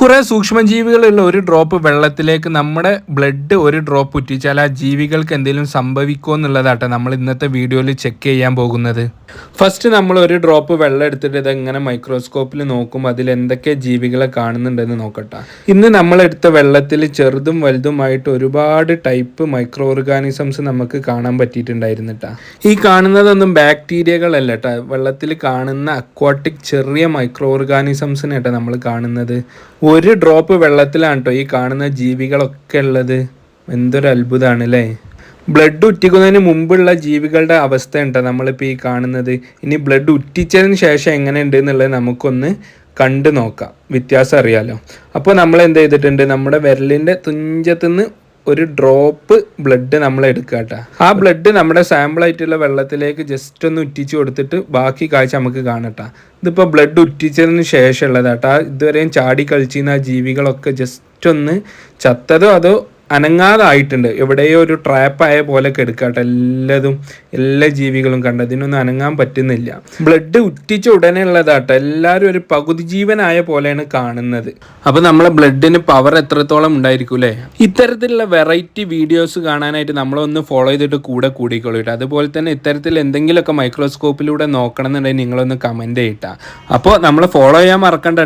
കുറെ സൂക്ഷ്മജീവികളുള്ള ഒരു ഡ്രോപ്പ് വെള്ളത്തിലേക്ക് നമ്മുടെ ബ്ലഡ് ഒരു ഡ്രോപ്പ് ഉറ്റിച്ചാൽ ആ ജീവികൾക്ക് എന്തെങ്കിലും സംഭവിക്കുമോ എന്നുള്ളതാട്ടെ നമ്മൾ ഇന്നത്തെ വീഡിയോയിൽ ചെക്ക് ചെയ്യാൻ പോകുന്നത്. ഫസ്റ്റ് നമ്മൾ ഒരു ഡ്രോപ്പ് വെള്ളം എടുത്തിട്ട് ഇത് എങ്ങനെ മൈക്രോസ്കോപ്പിൽ നോക്കും അതിൽ എന്തൊക്കെ ജീവികളെ കാണുന്നുണ്ടെന്ന് നോക്കട്ടെ. ഇന്ന് നമ്മൾ എടുത്ത വെള്ളത്തിൽ ചെറുതും വലുതുമായിട്ട് ഒരുപാട് ടൈപ്പ് മൈക്രോ ഓർഗാനിസംസ് നമുക്ക് കാണാൻ പറ്റിയിട്ടുണ്ടായിരുന്നിട്ട. ഈ കാണുന്നതൊന്നും ബാക്ടീരിയകളല്ല കേട്ടോ വെള്ളത്തിൽ കാണുന്ന അക്വാട്ടിക് ചെറിയ മൈക്രോ ഓർഗാനിസംസിനെ കേട്ടോ നമ്മൾ കാണുന്നത്. ഒരു ഡ്രോപ്പ് വെള്ളത്തിലാണ് കേട്ടോ ഈ കാണുന്ന ജീവികളൊക്കെ ഉള്ളത്. എന്തൊരു അത്ഭുതമാണ് അല്ലേ ബ്ലഡ് ഉറ്റിക്കുന്നതിന് മുമ്പുള്ള ജീവികളുടെ അവസ്ഥ ഉണ്ടോ നമ്മളിപ്പോൾ ഈ കാണുന്നത്? ഇനി ബ്ലഡ് ഉറ്റിച്ചതിന് ശേഷം എങ്ങനെയുണ്ട് എന്നുള്ളത് നമുക്കൊന്ന് കണ്ടു നോക്കാം വ്യത്യാസം അറിയാലോ. അപ്പോൾ നമ്മൾ എന്ത് ചെയ്തിട്ടുണ്ട്? നമ്മുടെ വിരലിന്റെ തുഞ്ചത്തുനിന്ന് ഒരു ഡ്രോപ്പ് ബ്ലഡ് നമ്മൾ എടുക്കുക കേട്ടോ ആ ബ്ലഡ് നമ്മുടെ സാമ്പിൾ ആയിട്ടുള്ള വെള്ളത്തിലേക്ക് ജസ്റ്റ് ഒന്ന് ഉറ്റിച്ച് കൊടുത്തിട്ട് ബാക്കി കാഴ്ച നമുക്ക് കാണട്ടാ ഇതിപ്പോൾ ബ്ലഡ് ഉറ്റിച്ചതിന് ശേഷമുള്ളതാട്ടാ ഇതുവരെയും ചാടി കളിച്ചിരുന്ന ആ ജീവികളൊക്കെ ജസ്റ്റ് ഒന്ന് ചത്തതോ അതോ അനങ്ങാതായിട്ടുണ്ട്. എവിടെയോ ഒരു ട്രാപ്പായ പോലെ കെടുക്കാട്ടെ എല്ലാതും എല്ലാ ജീവികളും കണ്ട്? ഇതിനൊന്നും അനങ്ങാൻ പറ്റുന്നില്ല. ബ്ലഡ് ഉറ്റിച്ച ഉടനെ ഉള്ളതാട്ടോ എല്ലാവരും ഒരു പകുതി ജീവനായ പോലെയാണ് കാണുന്നത്. അപ്പൊ നമ്മളെ ബ്ലഡിന് പവർ എത്രത്തോളം ഉണ്ടായിരിക്കും അല്ലേ ഇത്തരത്തിലുള്ള വെറൈറ്റി വീഡിയോസ് കാണാനായിട്ട് നമ്മളൊന്ന് ഫോളോ ചെയ്തിട്ട് കൂടെ കൂടിക്കോളൂ അതുപോലെ തന്നെ ഇത്തരത്തിൽ എന്തെങ്കിലുമൊക്കെ മൈക്രോസ്കോപ്പിലൂടെ നോക്കണം എന്നുണ്ടെങ്കിൽ നിങ്ങളൊന്ന് കമന്റ് ചെയ്യട്ടാ. അപ്പോൾ നമ്മളെ ഫോളോ ചെയ്യാൻ മറക്കണ്ട